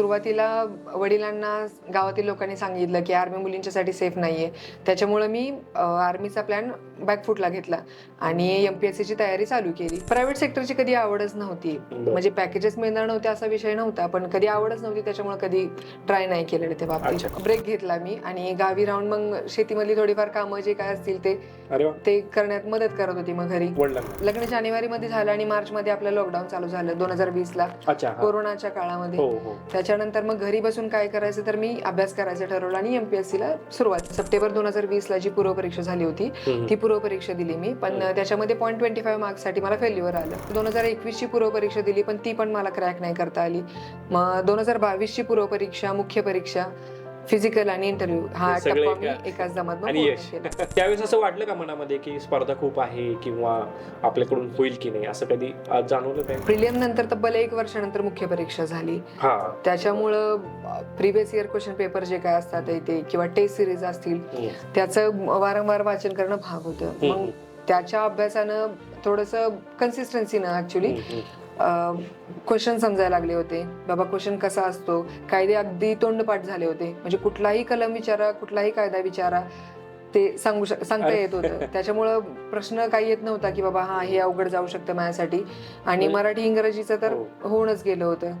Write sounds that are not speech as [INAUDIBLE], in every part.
सुरुवातीला वडिलांना गावातील लोकांनी सांगितलं की आर्मी मुलींच्यासाठी सेफ नाहीये. त्याच्यामुळं मी आर्मीचा प्लॅन बॅकफुटला घेतला आणि एम पी एस सीची तयारी चालू केली. प्रायव्हेट सेक्टरची कधी आवडच नव्हती. म्हणजे पॅकेजेस मिळणार नव्हते असा विषय नव्हता पण कधी आवडच नव्हती त्याच्यामुळे कधी ट्राय नाही केलेलं ते बाबतीत. ब्रेक घेतला मी आणि गावी राहून मग शेतीमधली थोडीफार कामं जे काय असतील ते ते करण्यात मदत करत होती मग घरी. लग्न जानेवारी मध्ये झालं आणि मार्च मध्ये आपलं लॉकडाऊन चालू झालं दोन हजार वीस ला. कोरोनाच्या काळामध्ये. हो हो. त्याच्यानंतर मग घरी बसून काय करायचं तर मी अभ्यास करायचं ठरवलं आणि एमपीएससी ला सुरुवात. सप्टेंबर दोन हजार वीस ला जी पूर्वपरीक्षा झाली होती. ती पूर्वपरीक्षा दिली मी. पण त्याच्यामध्ये पॉईंट ट्वेंटी फाईव्ह मार्क्ससाठी मला फेल्युअर आलं. दोन हजार एकवीस ची पूर्वपरीक्षा दिली पण ती पण मला क्रॅक नाही करता आली. मग दोन हजार बावीस ची पूर्वपरीक्षा मुख्य परीक्षा फिजिकल आणि इंटरव्ह्यू हा सगळे टप्पा मी एका- एकाच जमात आणि यश. [LAUGHS] त्यावेळेस असं वाटलं का मनामध्ये की स्पर्धा खूप आहे किंवा आपल्याकडून होईल की नाही? असं कधी आज जाणवलं काय? प्रिलियम नंतर तब्बल एक वर्षानंतर मुख्य परीक्षा झाली. हा. त्याच्यामुळं प्रिव्हियस इयर क्वेश्चन पेपर जे काय असतात ते किंवा टेस्ट सिरीज असतील हम्म. त्याचं वारंवार वाचन करणं भाग होतं. हम्म. मग त्याच्या अभ्यासानं थोडंसं कन्सिस्टन्सीनं ऍक्च्युली हम्म, हम्म. क्वेश्चन समजायला लागले होते. बाबा क्वेश्चन कसा असतो? कायदे अगदी तोंडपाठ झाले होते. म्हणजे कुठलाही कलम विचारा कुठलाही कायदा विचारा ते सांगू शक सांगता. येत होतं. त्याच्यामुळं प्रश्न काही येत नव्हता की बाबा हा हे अवघड जाऊ शकतं माझ्यासाठी. आणि. मराठी इंग्रजीचं तर हो. होऊनच गेलं होतं.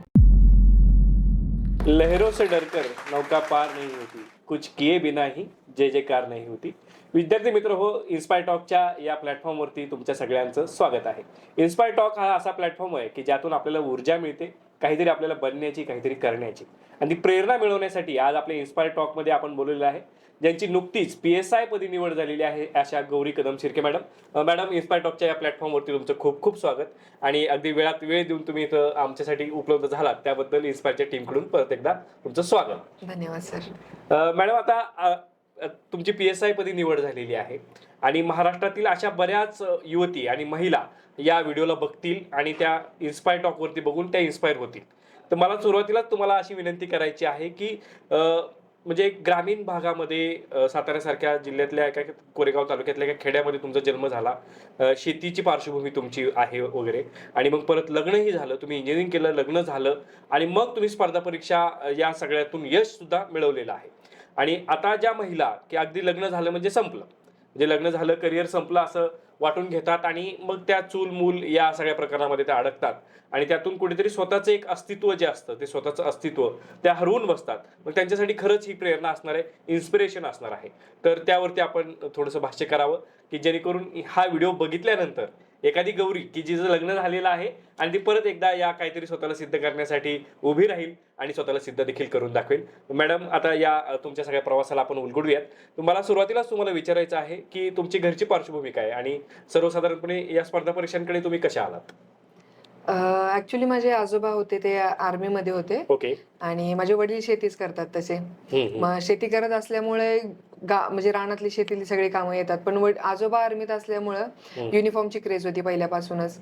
लहरों से डरकर नौका पार नहीं होती. कुछ किए बिना ही जय जयकार नाही होती. विद्यार्थी मित्र हो इन्स्पायर टॉकच्या या प्लॅटफॉर्मवरती तुमच्या सगळ्यांचं स्वागत आहे. इन्स्पायर टॉक हा असा प्लॅटफॉर्म आहे की ज्यातून आपल्याला ऊर्जा मिळते काहीतरी आपल्याला बनण्याची काहीतरी करण्याची. आणि ती प्रेरणा मिळवण्यासाठी आज आपल्या इन्स्पायर टॉकमध्ये आपण बोललेलं आहे. ज्यांची नुकतीच पी एस आय पदी निवड झालेली आहे अशा Gauri Kadam Shirke madam. Madam inspire टॉकच्या या प्लॅटफॉर्मवरती तुमचं खूप खूप स्वागत. आणि अगदी वेळात वेळ देऊन तुम्ही इथं आमच्यासाठी उपलब्ध झालात. त्याबद्दल इन्स्पायरच्या टीमकडून परत एकदा तुमचं स्वागत. धन्यवाद सर मॅडम आता तुमची पी एस आयपदी निवड झालेली आहे. आणि महाराष्ट्रातील अशा बऱ्याच युवती आणि महिला या व्हिडिओला बघतील आणि त्या इन्स्पायर टॉकवरती बघून त्या इन्स्पायर होतील. तर मला सुरुवातीलाच तुम्हाला अशी विनंती करायची आहे की म्हणजे ग्रामीण भागामध्ये साताऱ्यासारख्या जिल्ह्यातल्या एका कोरेगाव तालुक्यातल्या एका खेड्यामध्ये तुमचा जन्म झाला. शेतीची पार्श्वभूमी तुमची आहे वगैरे. आणि मग परत लग्नही झालं. तुम्ही इंजिनिअरिंग केलं लग्न झालं. आणि मग तुम्ही स्पर्धा परीक्षा या सगळ्यातून यश सुद्धा मिळवलेलं आहे. आणि आता ज्या महिला की अगदी लग्न झालं म्हणजे संपलं. म्हणजे लग्न झालं करिअर संपलं असं वाटून घेतात आणि मग त्या चूल मूल या सगळ्या प्रकारामध्ये त्या अडकतात. आणि त्यातून कुठेतरी स्वतःचं एक अस्तित्व जे असतं ते स्वतःचं अस्तित्व त्या हरवून बसतात. मग त्यांच्यासाठी खरंच ही प्रेरणा असणार आहे इन्स्पिरेशन असणार आहे. तर त्यावरती आपण थोडंसं भाष्य करावं की जेणेकरून हा व्हिडिओ बघितल्यानंतर एखादी गौरी की जिचं लग्न झालेलं आहे आणि ती परत एकदा या काहीतरी स्वतःला सिद्ध करण्यासाठी उभी राहील आणि स्वतःला सिद्ध देखील करून दाखवेल. मॅडम आता या तुमच्या सगळ्या प्रवासाला आपण उलगडूयात. तुम्हाला सुरुवातीलाच तुम्हाला विचारायचं आहे की तुमची घरची पार्श्वभूमी काय आहे आणि सर्वसाधारणपणे या स्पर्धा परीक्षांकडे तुम्ही कशा आलात? ऍक्च्युली माझे आजोबा होते ते आर्मीमध्ये होते. ओके. आणि माझे वडील शेतीच करतात तसे. मग शेती करत असल्यामुळे गा म्हणजे रानातली शेतीतली सगळी कामं येतात. पण वड- आजोबा आर्मीत असल्यामुळं. युनिफॉर्मची क्रेज होती पहिल्यापासूनच.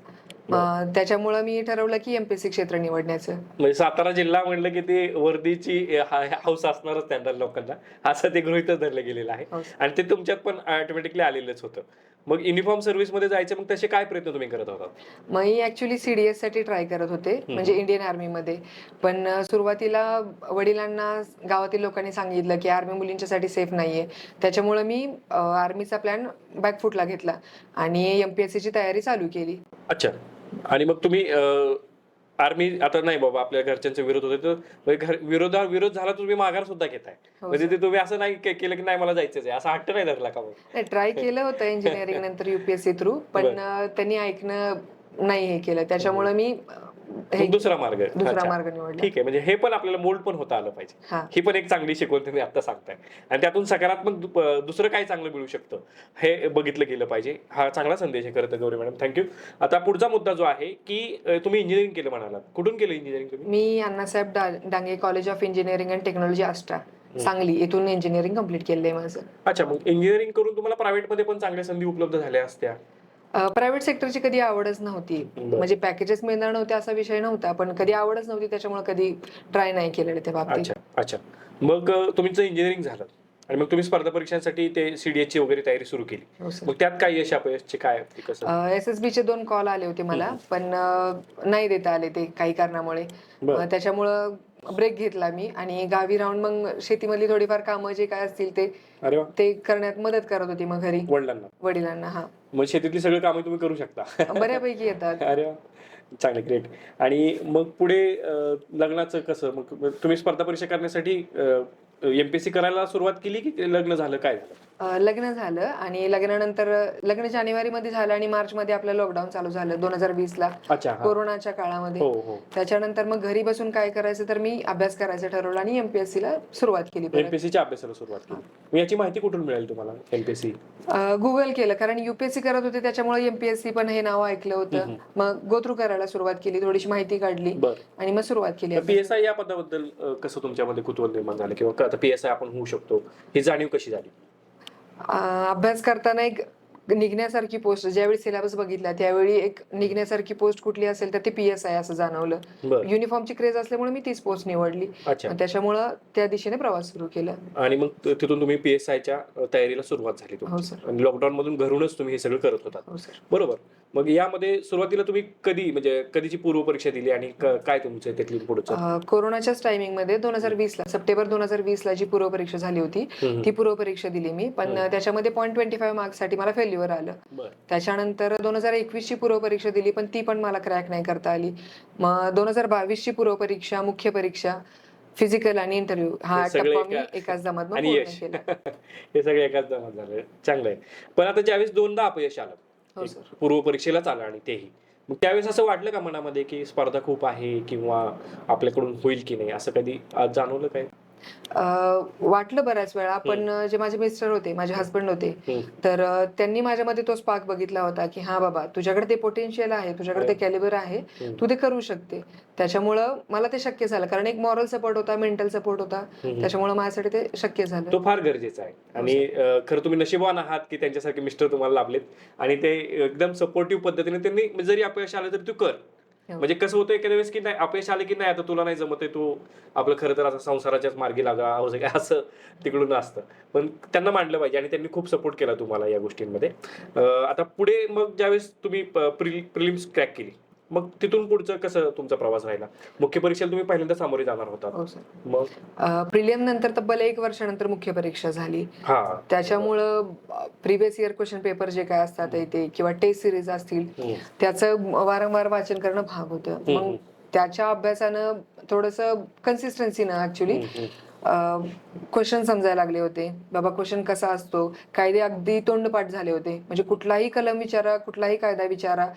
मग त्याच्यामुळं मी ठरवलं की एमपीएससी क्षेत्र निवडण्याचं. म्हणजे सातारा जिल्हा म्हणलं की ते वर्दीची हाऊस असणारच त्यांना लोकांना. असं ते गृहितच धरलं गेलेलं आहे. हौस. आणि ते तुमच्यात पण ऑटोमॅटिकली आलेलंच होतं. मग युनिफॉर्म सर्व्हिसमध्ये जायचं मग तसे काय प्रयत्न तुम्ही करत होता मग मी ऍक्च्युली सीडीएससाठी ट्राय करत होते म्हणजे इंडियन आर्मीमध्ये पण सुरुवातीला वडिलांना गावातील लोकांनी सांगितलं की आर्मी मुलींच्यासाठी सेफ नाहीये. त्याच्यामुळं मी आर्मीचा प्लॅन बॅकफुटला घेतला आणि एमपीएससी ची तयारी चालू केली. अच्छा. आणि मग तुम्ही आर्मी आता नाही बाबा आपल्या घरच्यांचा विरोध होते तर म्हणजे घर विरोधा विरोध झाला तर तुम्ही माघार सुद्धा घेताय हो, म्हणजे ते तुम्ही असं नाही के- केलं की नाही मला जायचंच आहे. असा हट्ट नाही धरला का मग नाही ट्राय केलं होतं इंजिनिअरिंग नंतर युपीएससी थ्रू पण. अं, त्यांनी ऐकणं नाही हे केलं. त्याच्यामुळे मी मग दुसरा मार्ग. दुसरा. मार्ग निवडला. ठीक आहे म्हणजे हे पण आपल्याला मोल्ड पण होता आलं पाहिजे. हा. पण एक चांगली शिकवण तुम्ही आता सांगताय. आणि त्यातून सकारात्मक दुसरं काय चांगलं मिळू शकतं हे बघितलं गेलं पाहिजे. हा चांगला संदेश आहे खरं तर गौरी मॅडम. थँक्यू आता पुढचा मुद्दा जो आहे की तुम्ही इंजिनिअरिंग केलं म्हणालात. कुठून केलं इंजिनिअरिंग तुम्ही? मी Annasaheb Dange college of engineering and technology Ashta Sangli. इथून इंजिनिअरिंग कंप्लीट आहे माझं. अच्छा मग इंजिनिअरिंग करून तुम्हाला प्रायव्हेटमध्ये पण चांगल्या संधी उपलब्ध झाल्या असत्या. प्रायव्हेट सेक्टरची कधी आवडच नव्हती. म्हणजे पॅकेजेस मिळणार नव्हते असा विषय नव्हता पण कधी आवडच नव्हती त्याच्यामुळे कधी ट्राय नाही केलेलं त्या बाबतीत. अच्छा मग तुमचं इंजिनिअरिंग झालं आणि मग तुम्ही स्पर्धा परीक्षांसाठी ते सीडीएस ची वगैरे तयारी सुरू केली. हो मग त्यात काय यश अपयशचे काय एस एस चे दोन कॉल आले होते मला पण नाही देता आले ते काही कारणामुळे. त्याच्यामुळं ब्रेक घेतला मी आणि गावी राहून मग शेतीमधली थोडीफार कामं जे काय असतील ते ते करण्यात मदत करत होती मग घरी. वडिलांना. वडिलांना हा. मग शेतीतली सगळी कामे तुम्ही करू शकता. बऱ्यापैकी येतात. [LAUGHS] अरे चांगले ग्रेट आणि मग पुढे लग्नाचं कसं? मग तुम्ही स्पर्धा परीक्षा करण्यासाठी एमपीएससी करायला सुरुवात केली की लग्न झालं? काय झालं? लग्न झालं आणि लग्नानंतर लग्न जानेवारी मध्ये झालं आणि मार्च मध्ये आपलं लॉकडाऊन चालू झालं दोन हजार वीस ला अच्छा हा. कोरोनाच्या काळामध्ये. हो हो. त्याच्यानंतर मग घरी बसून काय करायचं तर मी अभ्यास करायचं ठरवलं आणि एमपीएससी ला सुरुवात केली परत. अभ्यासाला सुरुवात केली. मग याची माहिती कुठून मिळेल तुम्हाला एमपीएससी गुगल केलं कारण युपीएससी करत होते त्याच्यामुळे एमपीएससी पण हे नाव ऐकलं होतं. मग गोथ्रू करायला सुरुवात केली थोडीशी माहिती काढली बर. आणि मग सुरुवात केली पीएसआय या पदाबद्दल अं, कसं तुमच्यामध्ये कुतूहल निर्माण झालं? किंवा क- आता पीएसआय आपण होऊ शकतो. ही जाणीव कशी झाली? अभ्यास करताना एक निघण्यासारखी पोस्ट ज्यावेळी सिलेबस बघितला त्यावेळी एक निघण्यासारखी पोस्ट कुठली असेल तर ती पी एस आय असं जाणवलं. युनिफॉर्मची क्रेज असल्यामुळे मी तीच पोस्ट निवडली. त्याच्यामुळं त्या दिशेने प्रवास सुरू केला. आणि मग तिथून तुम्ही पीएसआयच्या तयारीला सुरुवात झाली हो लॉकडाऊन मधून घरूनच तुम्ही हे सगळं करत होतात हो बरोबर. मग यामध्ये सुरुवातीला तुम्ही कधी म्हणजे कधीची पूर्व परीक्षा दिली आणि काय तुमचं त्यातली पुढचं? कोरोनाच्याच टायमिंगमध्ये दोन हजार वीस ला सप्टेंबर दोन हजार वीस ला जी पूर्व परीक्षा झाली होती. ती पूर्व परीक्षा दिली मी. पण त्याच्यामध्ये पॉईंट ट्वेंटी फाईव्ह मार्क्ससाठी मला फेल्युअर आलं. त्याच्यानंतर दोन हजार एकवीस ची पूर्व परीक्षा दिली पण ती पण मला क्रॅक नाही करता आली. मग दोन हजार बावीस ची पूर्व परीक्षा मुख्य परीक्षा फिजिकल आणि इंटरव्ह्यू हा टप्पा मी एकाच केला. [LAUGHS] हे सगळं एकाच जमात झालं. चांगलं आहे पण आता ज्यावेळेस दोनदा अपयश आलं हो सर. पूर्व परीक्षेलाच आलं आणि तेही. मग त्यावेळेस असं वाटलं का मनामध्ये की स्पर्धा खूप आहे किंवा आपल्याकडून होईल की नाही? असं कधी आज जाणवलं काय? वाटलं बऱ्याच वेळा पण जे माझे मिस्टर होते माझे हस्बंड होते. तर त्यांनी माझ्यामध्ये तो स्पार्क बघितला होता की हा बाबा तुझ्याकडे ते पोटेन्शियल आहे तुझ्याकडे ते कॅलिबर आहे. तू ते करू शकते त्याच्यामुळं मला ते शक्य झालं कारण एक मॉरल सपोर्ट होता मेंटल सपोर्ट होता. त्याच्यामुळे माझ्यासाठी ते शक्य झालं तो फार गरजेचा आहे आणि अं, खरं तुम्ही नशिबान आहात की त्यांच्यासारखे मिस्टर तुम्हाला लाभलेत आणि ते एकदम सपोर्टिव्ह पद्धतीने त्यांनी जरी अपयश आलं तरी तू कर हो. हो. म्हणजे कसं होतं एखाद्या वेळेस की नाही अपयश आले की नाही आता तुला नाही जमत आहे तू आपलं खरं तर असं संसाराच्याच मार्गी लागा असं काय असं तिकडून असतं. पण त्यांना मांडलं पाहिजे आणि त्यांनी खूप सपोर्ट केला तुम्हाला या गोष्टींमध्ये. आता पुढे मग ज्यावेळेस तुम्ही प्रिलिम्स क्रॅक केली मग तिथून पुढचं कसं तुमचा प्रवास राहिला? मुख्य परीक्षेला तुम्ही पहिल्यांदा सामोरे जाणार होता हो मग? प्रिलियम नंतर तब्बल एक वर्षानंतर मुख्य परीक्षा झाली. त्याच्यामुळं प्रिव्हियस इयर क्वेश्चन पेपर जे काय असतात ते किंवा टेस्ट सिरीज असतील. त्याचं वारंवार वाचन करणं भाग होतं. मग त्याच्या अभ्यासानं थोडस कन्सिस्टन्सीनं ऍक्च्युली हम्म, हम्म. क्वेश्चन समजायला लागले होते. बाबा क्वेश्चन कसा असतो? कायदे अगदी तोंडपाठ झाले होते. म्हणजे कुठलाही कलम विचारा कुठलाही कायदा विचारा.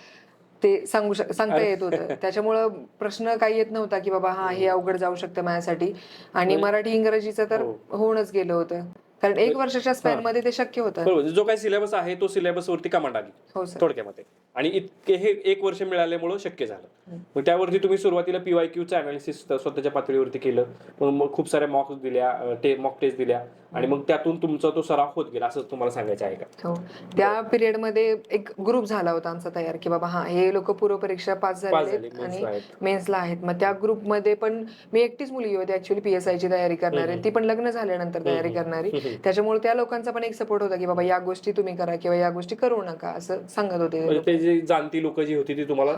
ते सांगू शक सांगता येत होतं. त्याच्यामुळं प्रश्न काही येत नव्हता की बाबा हा हे अवघड जाऊ शकतं माझ्यासाठी. आणि मराठी इंग्रजीचं तर हो. होऊनच गेलं होतं. कारण एक वर्षाच्या स्पॅनमध्ये ते शक्य होतं. बरोबर. जो काही सिलेबस आहे तो सिलेबस वरती कमांड आली. हो सर थोडक्यामध्ये. आणि इतके हे एक वर्ष मिळाल्यामुळं शक्य झालं. मग त्यावरती तुम्ही सुरुवातीला पीवाय क्यूचं अनालिसिस स्वतःच्या पातळीवरती केलं. मग मग खूप साऱ्या मॉक दिल्या ते मॉक टेस्ट दिल्या. आणि मग त्यातून तुमचा तो सराव होत गेला असं तुम्हाला सांगायचं आहे का? हो. त्या पिरियडमध्ये एक ग्रुप झाला होता आमचा तयार की बाबा हा हे लोक पूर्व परीक्षा पास झाले, आणि मेन्सला आहेत. मेन्सला आहेत. मग त्या ग्रुपमध्ये पण मी एकटीच मुलगी होती ऍक्च्युली पीएसआय ची तयारी करणारी. ती पण लग्न झाल्यानंतर तयारी करणारी. त्याच्यामुळे त्या लोकांचा पण एक सपोर्ट होता की बाबा या गोष्टी तुम्ही करा किंवा या गोष्टी करू नका असं सांगत होते म्हणजे ते जे जाणती लोक जी होती ती तुम्हाला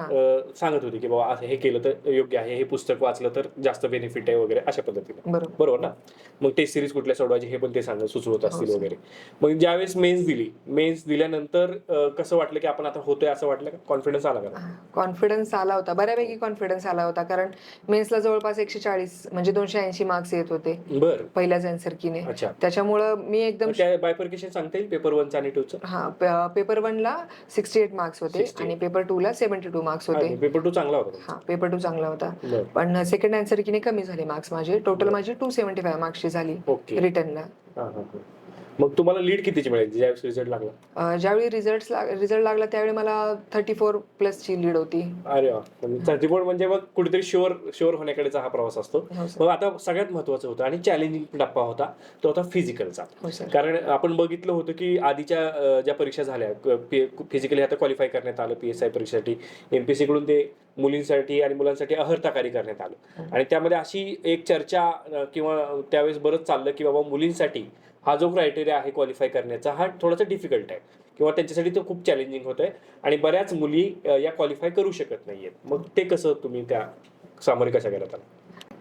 सांगत होती की बाबा असं हे केलं तर योग्य आहे हे पुस्तक वाचलं तर जास्त बेनिफिट आहे वगैरे अशा पद्धतीने. बरोबर. ना? मग टेस्ट सिरीज कुठल्या सोडवायची हे पण ते सांगत सुचवत असतील वगैरे. मग ज्यावेळेस मेन्स दिली मेन्स दिल्यानंतर कसं वाटलं की आपण आता होतोय असं वाटलं का? कॉन्फिडन्स आला का? कॉन्फिडन्स आला होता. बऱ्यापैकी कॉन्फिडन्स आला होता. कारण मेन्सला जवळपास एकशे चाळीस म्हणजे दोनशे ऐंशी मार्क्स येत होते. बर. पहिल्याच आन्सर मी एकदम बायफर्केशन सांगता येईल पेपर वनचं आणि टूचं हा पेपर वन ला सिक्स्टी एट मार्क्स होते 68. आणि पेपर टू ला सेव्हन्टी टू मार्क्स होते पेपर टू चांगला होता हा पेपर टू चांगला होता. पण सेकंड आन्सर किने कमी झाले मार्क्स माझे. टोटल माझी टू सेव्हन्टी फाय मार्क्सची झाली ओके. रिटर्नला. मग तुम्हाला लीड कितीची मिळाली? ज्यावेळेस रिझल्ट लागला. ज्यावेळी रिझल्ट रिझल्ट लागला त्यावेळी मला थर्टी फोर प्लस ची लीड होती. अरे वा. थर्टी फोर म्हणजे मग कुठेतरी शुअर शुअर होण्याकडेचा हा प्रवास असतो. हो सर मग आता सगळ्यात महत्वाचं होतं आणि चॅलेंजिंग टप्पा होता तो होता फिजिकलचा हो सर कारण आपण बघितलं होतं की आधीच्या अं, ज्या परीक्षा झाल्या फिजिकली आता क्वालिफाय करण्यात आलं पी एस आय परीक्षेसाठी. एमपीएससी कडून ते मुलींसाठी आणि मुलांसाठी अहर्ताकारी करण्यात आलं. आणि त्यामध्ये अशी एक चर्चा अं, किंवा त्यावेळेस बरंच चाललं की बाबा मुलींसाठी हा जो क्रायटेरिया आहे क्वालिफाय करण्याचा हा थोडासा डिफिकल्ट आहे. किंवा त्यांच्यासाठी तो खूप चॅलेंजिंग होत आहे आणि बऱ्याच मुली या क्वालिफाय करू शकत नाहीयेत. मग ते कसं तुम्ही त्या सामोरे कशा गेला त्याला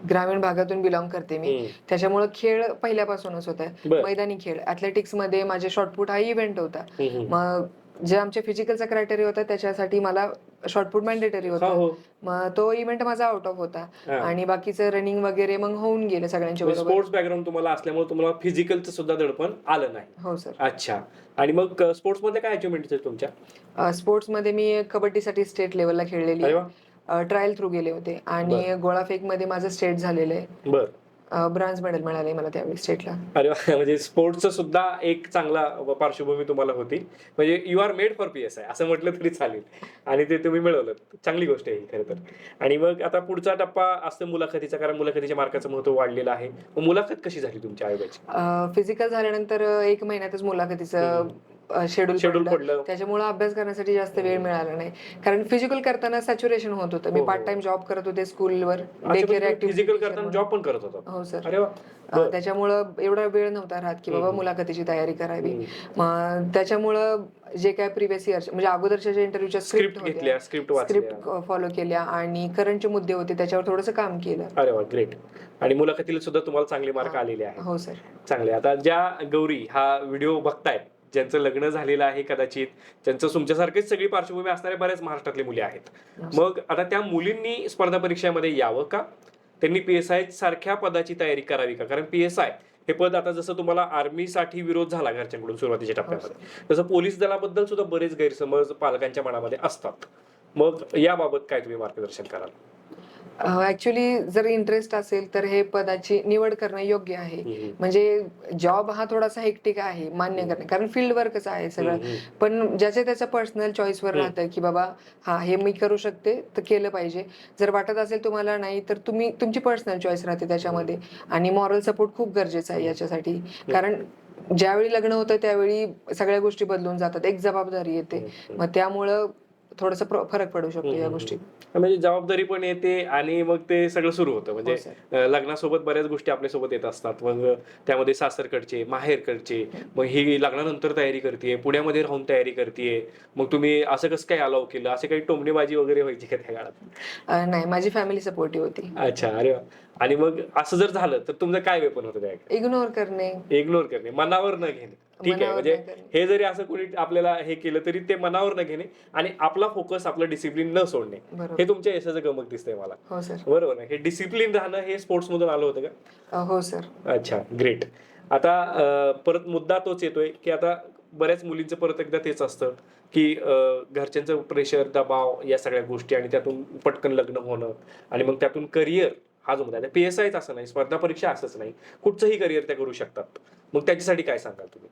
ग्रामीण भागातून बिलॉंग करते मी. त्याच्यामुळे खेळ पहिल्यापासूनच होता बर. मैदानी खेळ. अथलेटिक्समध्ये माझे शॉर्टपुट हा इव्हेंट होता. मग जे आमच्या फिजिकलचा क्रायटेरिया होता त्याच्यासाठी मला शॉर्टपुट मॅन्डेटरी होता. हो. मग तो इव्हेंट माझा आउट ऑफ होता. आणि बाकीचं रनिंग वगैरे मग होऊन गेलं सगळ्यांच्या बरोबर. स्पोर्ट्स बॅकग्राऊंड तुम्हाला असल्यामुळे तुम्हाला फिजिकलचं सुद्धा दडपण आलं नाही. हो सर अच्छा. आणि मग स्पोर्ट्समध्ये काय अचिव्हमेंट आहेत तुमच्या? स्पोर्ट्समध्ये मी कबड्डीसाठी स्टेट लेवलला खेळलेली. ट्रायल थ्रू गेले होते. आणि गोळाफेकमध्ये माझं स्टेट झालेलं आहे. बर ब्रांज मेडल मिळाले मला त्यावेळी स्टेटला. अरे वा म्हणजे स्पोर्ट्सचं सुद्धा एक चांगला पार्श्वभूमी तुम्हाला होती. म्हणजे you are made for P S I असं म्हटलं तरी चालेल. आणि ते तुम्ही मिळवलं. चांगली गोष्ट आहे ही खरं तर. आणि मग आता पुढचा टप्पा असतो मुलाखतीचा कारण मुलाखतीच्या मार्काचं महत्त्व वाढलेलं आहे. मग मुलाखत कशी झाली तुमच्या आयोगाची फिजिकल झाल्यानंतर एक महिन्यातच मुलाखतीचं शेड्यूल शेड्यूल पडलं. त्याच्यामुळे अभ्यास करण्यासाठी जास्त वेळ मिळाला नाही. कारण फिजिकल करताना सॅच्युरेशन होत होतं. मी. पार्ट टाइम जॉब करत होते स्कूलवर डे केअर फिजिकल करताना जॉब पण करत होता. हो सर. त्याच्यामुळं एवढा वेळ नव्हता राहत की बाबा. मुलाखतीची तयारी करावी. त्याच्यामुळं जे काय प्रिव्हियस इयर म्हणजे अगोदरच्या इंटरव्ह्यूच्या स्क्रिप्ट घेतल्या स्क्रिप्ट फॉलो केल्या आणि करंटचे मुद्दे होते त्याच्यावर थोडंसं काम केलं. अरे वा ग्रेट आणि मुलाखतीला सुद्धा तुम्हाला चांगले मार्क हा. आलेले आहेत. हो सर चांगले. आता ज्या गौरी हा व्हिडिओ बघतायत ज्यांचं लग्न झालेलं आहे कदाचित ज्यांचं तुमच्यासारखीच सगळी पार्श्वभूमी असणारे बऱ्याच महाराष्ट्रातले मुली आहेत. मग आता त्या मुलींनी स्पर्धा परीक्षेमध्ये यावं का? त्यांनी पी एस आय सारख्या पदाची तयारी करावी का? कारण पी एस आय हे पद आता जसं तुम्हाला आर्मीसाठी विरोध झाला घरच्यांकडून सुरुवातीच्या टप्प्यामध्ये तसं पोलीस दलाबद्दल सुद्धा बरेच गैरसमज पालकांच्या मनामध्ये असतात. मग याबाबत काय तुम्ही मार्गदर्शन कराल? ऍक्च्युली जर इंटरेस्ट असेल तर हे पदाची निवड करणं योग्य आहे. म्हणजे जॉब हा थोडासा हेक्टिक आहे मान्य करणे. कारण फील्ड वर्कच आहे सगळं. पण ज्याच्या त्याच्या पर्सनल चॉईसवर. राहतं की बाबा हा हे मी करू शकते तर केलं पाहिजे. जर वाटत असेल तुम्हाला नाही तर तुम्ही तुमची पर्सनल चॉईस राहते त्याच्यामध्ये. आणि मॉरल सपोर्ट खूप गरजेचा आहे याच्यासाठी. कारण ज्यावेळी लग्न होतं त्यावेळी सगळ्या गोष्टी बदलून जातात. एक जबाबदारी येते. मग त्यामुळं थोडस फरक पडू शकतो या. गोष्टी. म्हणजे जबाबदारी पण येते आणि मग ते सगळं सुरू होतं. म्हणजे हो, लग्नासोबत बऱ्याच गोष्टी आपल्यासोबत येत असतात. मग त्यामध्ये सासरकडचे माहेरकडचे मग ही लग्नानंतर तयारी करते पुण्यामध्ये राहून तयारी करते मग तुम्ही असं कसं काय अलाव केलं? असे काही टोमणेबाजी वगैरे व्हायची का त्या काळात? नाही माझी फॅमिली सपोर्टिव्ह होती. अच्छा अरे. आणि मग असं जर झालं तर तुमचं काय वेपन होतं त्याकडे इग्नोर करणे. इग्नोर करणे. मनावर न घेणे. ठीक आहे. म्हणजे. हे जरी असं कोणी आपल्याला हे केलं तरी ते मनावर न घेणे आणि आपला फोकस आपलं डिसिप्लिन न सोडणे. हे तुमच्या यशाचं गमक दिसतंय मला. हो सर. बरोबर ना? हे डिसिप्लिन राहणं हे स्पोर्ट्स मधून आलं होतं का? हो सर. अच्छा ग्रेट आता परत मुद्दा तोच येतोय की आता बऱ्याच मुलींचं परत एकदा तेच असतं की घरच्यांचं प्रेशर दबाव या सगळ्या गोष्टी आणि त्यातून पटकन लग्न होणं आणि मग त्यातून करिअर हा जो मुद्दा आहे. पी एस आयच असं नाही स्पर्धा परीक्षा असंच नाही. कुठचंही करिअर त्या करू शकतात. मग त्याच्यासाठी काय सांगाल तुम्ही?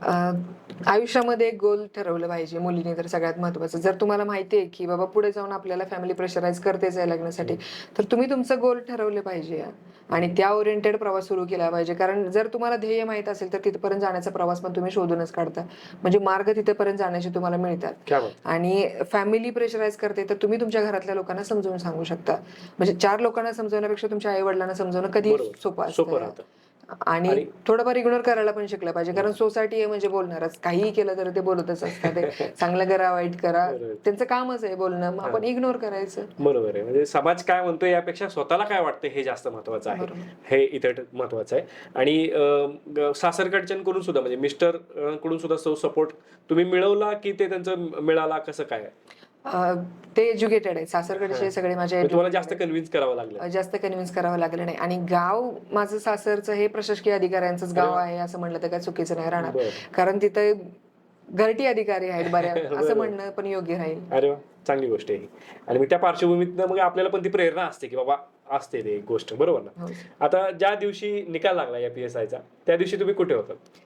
आयुष्यामध्ये एक गोल ठरवलं पाहिजे मुलीने तर सगळ्यात महत्वाचं जर तुम्हाला माहिती आहे की बाबा पुढे जाऊन आपल्याला फॅमिली प्रेशराईज करतेच आहे लग्नासाठी तर तुम्ही तुमचं गोल ठरवले पाहिजे आणि त्या ओरिएंटेड प्रवास सुरू केला पाहिजे. कारण जर तुम्हाला ध्येय माहीत असेल तर तिथपर्यंत जाण्याचा प्रवास पण तुम्ही शोधूनच काढता. म्हणजे मार्ग तिथपर्यंत जाण्याचे तुम्हाला मिळतात? आणि फॅमिली प्रेशराईज करते तर तुम्ही तुमच्या घरातल्या लोकांना समजावून सांगू शकता. म्हणजे चार लोकांना समजवण्यापेक्षा तुमच्या आई वडिलांना समजवणं कधी. सोपं असतं. आणि थोडंफार इग्नोर करायला पण शिकलं पाहिजे. कारण सोसायटी आहे म्हणजे बोलणारच. काहीही केलं तर ते बोलतच असतात. [LAUGHS] चांगलं करा वाईट करा. त्यांचं कामच आहे बोलणं. मग आपण इग्नोर करायचं. बरोबर आहे. म्हणजे समाज काय म्हणतो यापेक्षा स्वतःला काय वाटतं हे जास्त महत्वाचं आहे. हे इथे महत्वाचं आहे. आणि सासरकडच्यांकडून सुद्धा म्हणजे मिस्टरकडून सुद्धा सपोर्ट तुम्ही मिळवला की ते त्यांचं मिळाला? कसं काय? ते एज्युकेटेड आहेत. सासरकडचे सगळे माझे तुम्हाला जास्त. कन्व्हिन्स करावं लागलं. जास्त कन्व्हिन्स करावं लागलं नाही. आणि गाव माझं सासरचं हे प्रशासकीय अधिकाऱ्यांचंच गाव आहे असं म्हणलं तर काय चुकीचं नाही राहणार. कारण तिथे घरटी अधिकारी आहेत बऱ्या. [LAUGHS] असं म्हणणं पण योग्य राहील. अरे वा. चांगली गोष्ट आहे. आणि त्या पार्श्वभूमीत मग आपल्याला पण ती प्रेरणा असते की बाबा असते ते गोष्ट. बरोबर ना? हो. आता ज्या दिवशी निकाल लागला या पी एस आयचा त्या दिवशी तुम्ही कुठे होता? अं,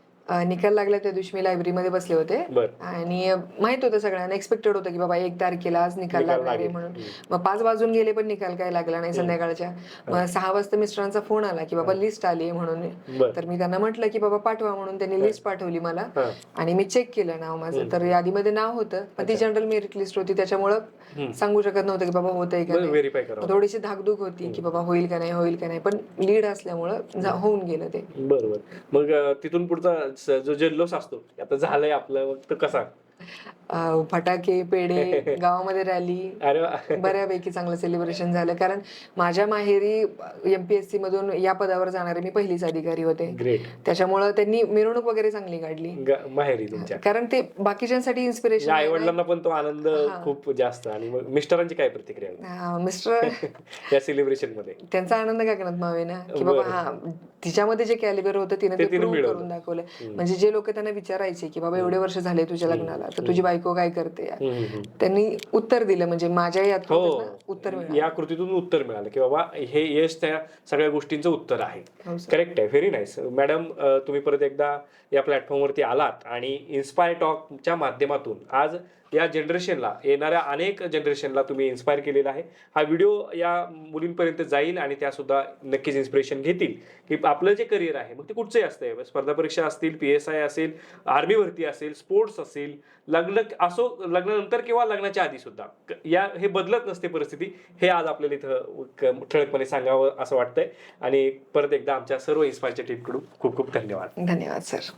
निकाल लागला त्या दिवशी मी लायब्ररीमध्ये बसले होते. आणि माहीत होतं सगळ्यांना एक्सपेक्टेड होतं की बाबा एक तारखेला आज निकाल लागणार आहे लागेल. म्हणून. मग पाच वाजून गेले पण निकाल काय लागला नाही संध्याकाळच्या. मग सहा वाजता मिस्टरांचा फोन आला की बाबा लिस्ट आली आहे म्हणून. तर मी त्यांना म्हटलं की बाबा पाठवा म्हणून त्यांनी लिस्ट पाठवली मला. आणि मी चेक केलं नाव माझं. तर यादीमध्ये नाव होतं पण ती जनरल मेरिट लिस्ट होती त्याच्यामुळं. सांगू शकत नव्हतं की बाबा होतंय का नाही. थोडीशी धाकधूक होती की बाबा होईल का नाही होईल का नाही. पण लीड असल्यामुळं होऊन गेलं ते. बरोबर मग तिथून पुढचा जो जल्लोष असतो आता झालंय आपलं तर तो कसा? फटाके पेढे [LAUGHS] गावामध्ये रॅली. बऱ्यापैकी चांगलं सेलिब्रेशन झालं. कारण माझ्या माहेरी एमपीएससी मधून या पदावर जाणारे मी पहिलीच अधिकारी होते. त्याच्यामुळं त्यांनी मिरवणूक वगैरे चांगली काढली. माहेरी कारण ते बाकीच्यांसाठी इन्स्पिरेशन आई वडिलांना पण तो आनंद खूप जास्त आणि मिस्टरांची काय प्रतिक्रिया? होती मिस्टर [LAUGHS] या सेलिब्रेशनमध्ये. त्यांचा आनंद का करत मावे ना? की बाबा. हा तिच्यामध्ये जे कॅलिबर होतं तिने ते. करून दाखवलं. म्हणजे जे लोक त्यांना विचारायचे की बाबा एवढे वर्ष झाले तुझ्या लग्नाला. तर तुझी बायको काय करते. त्यांनी उत्तर दिलं म्हणजे माझ्या यात हो. उत्तर या कृतीतून उत्तर मिळालं की बाबा हे यश त्या सगळ्या गोष्टींचं उत्तर आहे. हो. करेक्ट आहे. व्हेरी नाईस मॅडम तुम्ही परत एकदा या प्लॅटफॉर्मवरती आलात आणि इन्स्पायर टॉकच्या माध्यमातून आज या जनरेशनला येणाऱ्या अनेक जनरेशनला तुम्ही इन्स्पायर केलेला आहे. हा व्हिडिओ या मुलींपर्यंत जाईल आणि त्या सुद्धा नक्कीच इन्स्पिरेशन घेतील. की आपलं जे करिअर आहे मग ते कुठचंही असतंय. स्पर्धा परीक्षा असतील पी एस आय असेल आर्मी भरती असेल स्पोर्ट्स असेल लग्न असो लग्नानंतर किंवा लग्नाच्या आधी सुद्धा या हे बदलत नसते परिस्थिती. हे आज आपल्याला इथं ठळकपणे सांगावं असं वाटतंय. आणि परत एकदा आमच्या सर्व इन्स्पायरच्या टीमकडून खूप खूप धन्यवाद. धन्यवाद सर